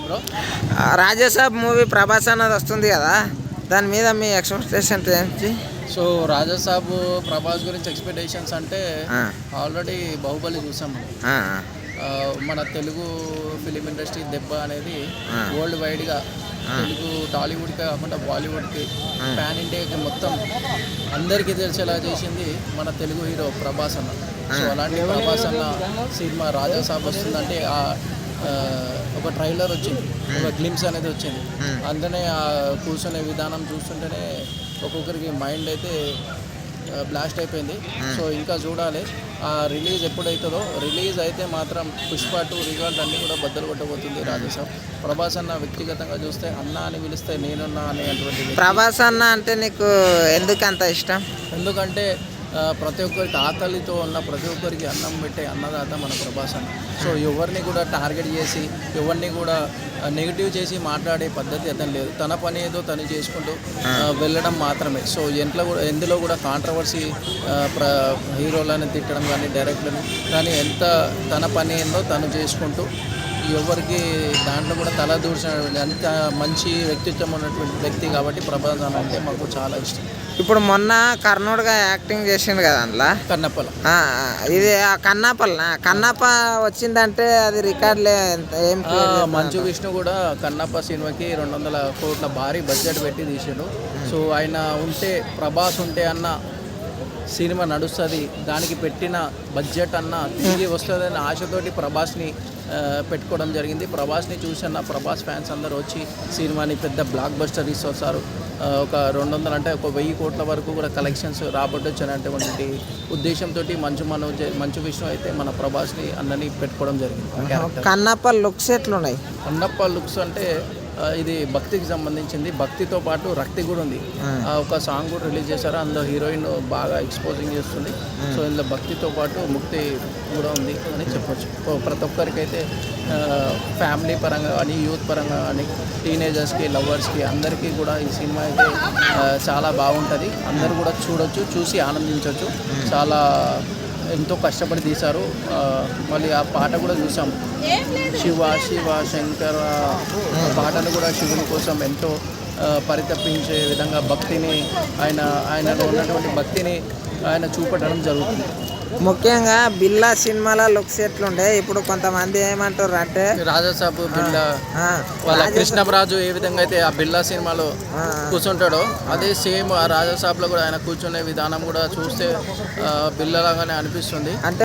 Bro. Raja Saab movie Prabhas అన్నది వస్తుంది కదా దాని మీద మీ ఎక్స్పెక్టేషన్ ఏంటి? సో రాజాసాబ్ ప్రభాస్ గురించి ఎక్స్పెక్టేషన్స్ అంటే ఆల్రెడీ బాహుబలి చూసాం మనం. తెలుగు ఫిలిం ఇండస్ట్రీ దెబ్బ అనేది. వరల్డ్ వైడ్గా తెలుగు టాలీవుడ్కే కాకుండా బాలీవుడ్కి ప్యాన్ ఇండియాకి మొత్తం అందరికీ తెలిసేలా చేసింది మన తెలుగు హీరో ప్రభాస్ అన్న. సో అలాంటి ప్రభాస్ అన్న సినిమా రాజాసాబ్ వస్తుందంటే ఆ ఆ, ఒక ట్రైలర్ వచ్చింది. ఒక గ్లిమ్స్ అనేది వచ్చింది. అందుకనే ఆ కూర్చునే విధానం చూస్తుంటేనే ఒక్కొక్కరికి మైండ్ అయితే బ్లాస్ట్ అయిపోయింది. సో ఇంకా చూడాలి. ఆ రిలీజ్ ఎప్పుడైతుందో రిలీజ్ అయితే మాత్రం పుష్ప టూ రికార్డ్ అన్నీ కూడా బద్దలు కొట్టబోతుంది రాజేశాం ప్రభాస్ అన్న వ్యక్తిగతంగా చూస్తే అన్న అని పిలిస్తే నేనున్నా అనేటువంటి. ప్రభాస్ అన్న అంటే నీకు ఎందుకు అంత ఇష్టం? ఎందుకంటే ప్రతి ఒక్కరికి ఆకలితో ఉన్న ప్రతి ఒక్కరికి అన్నం పెట్టే అన్నదాత మన ప్రభాస్ అన్న సో ఎవరిని కూడా టార్గెట్ చేసి ఎవరిని కూడా నెగిటివ్ చేసి మాట్లాడే పద్ధతి అతను లేదు. తన పని ఏదో తను చేసుకుంటూ వెళ్ళడం మాత్రమే. సో ఇంట్లో కూడా ఎందులో కూడా కాంట్రవర్సీ ప్ర హీరోలను తిట్టడం కానీ డైరెక్టర్ని కానీ ఎంత తన పని ఏందో తను చేసుకుంటూ ఎవరికి దాంట్లో కూడా తల దూర్చిన అంత మంచి వ్యక్తిత్వం ఉన్నటువంటి వ్యక్తి కాబట్టి ప్రభాస్ అన్న అంటే మాకు చాలా ఇష్టం. ఇప్పుడు మొన్న కర్ణుడుగా యాక్టింగ్ చేసిండు కదా అందులో? కన్నప్పల. ఇది ఆ కన్నాపల్ కన్నప్ప వచ్చిందంటే అది రికార్డులే ఏం మంచు విష్ణు కూడా కన్నప్ప సినిమాకి రెండు వందల కోట్ల భారీ బడ్జెట్ పెట్టి తీసాడు. సో ఆయన ఉంటే ప్రభాస్ ఉంటే అన్న సినిమా నడుస్తుంది. దానికి పెట్టిన బడ్జెట్ అన్న తిరిగి వస్తుందనే ఆశతోటి ప్రభాస్ని పెట్టుకోవడం జరిగింది. ప్రభాస్ని చూసిన ప్రభాస్ ఫ్యాన్స్ అందరూ వచ్చి సినిమాని పెద్ద బ్లాక్ బస్టర్ ఇస్తారు ఆ, ఒక రెండు వందలు అంటే ఒక వెయ్యి కోట్ల వరకు కూడా కలెక్షన్స్ రాబట్టొచ్చు అనేటువంటి ఉద్దేశంతో మంచు మనోజ్ మంచు విష్ణు అయితే మన ప్రభాస్ని అన్నని పెట్టుకోవడం జరిగింది. కన్నప్ప లుక్స్ ఎట్లున్నాయి? అన్నప్ప లుక్స్ అంటే ఇది భక్తికి సంబంధించింది. భక్తితో పాటు రక్తి కూడా ఉంది. ఆ, ఒక సాంగ్ కూడా రిలీజ్ చేశారు. అందులో హీరోయిన్ బాగా ఎక్స్పోజింగ్ చేస్తుంది. సో ఇందులో భక్తితో పాటు ముక్తి కూడా ఉంది అని చెప్పొచ్చు. ప్రతి ఒక్కరికైతే ఫ్యామిలీ పరంగా కానీ యూత్ పరంగా కానీ టీనేజర్స్కి లవర్స్కి అందరికీ కూడా ఈ సినిమా అయితే చాలా బాగుంటుంది. అందరూ కూడా చూడొచ్చు చూసి ఆనందించవచ్చు చాలా ఎంతో కష్టపడి తీశారు. మళ్ళీ ఆ పాట కూడా చూసాం. శివ శివ శంకర పాటలు పాటను కూడా శివుని కోసం ఎంతో పరితపించే విధంగా భక్తిని ఆయన ఆయనలో ఉన్నటువంటి భక్తిని ఆయన చూపెట్టడం జరుగుతుంది. ముఖ్యంగా బిల్లా సినిమాలో లుక్స్ ఎట్లుండే ఇప్పుడు కొంతమంది ఏమంటారు అంటే రాజాసాబు బిల్లా వాళ్ళ కృష్ణరాజు ఏ విధంగా అయితే ఆ బిల్లా సినిమాలో కూర్చుంటాడో అదే సేమ్ ఆ రాజాసాబ్లో కూడా ఆయన కూర్చునే విధానం కూడా చూస్తే బిల్లలాగానే అనిపిస్తుంది. అంటే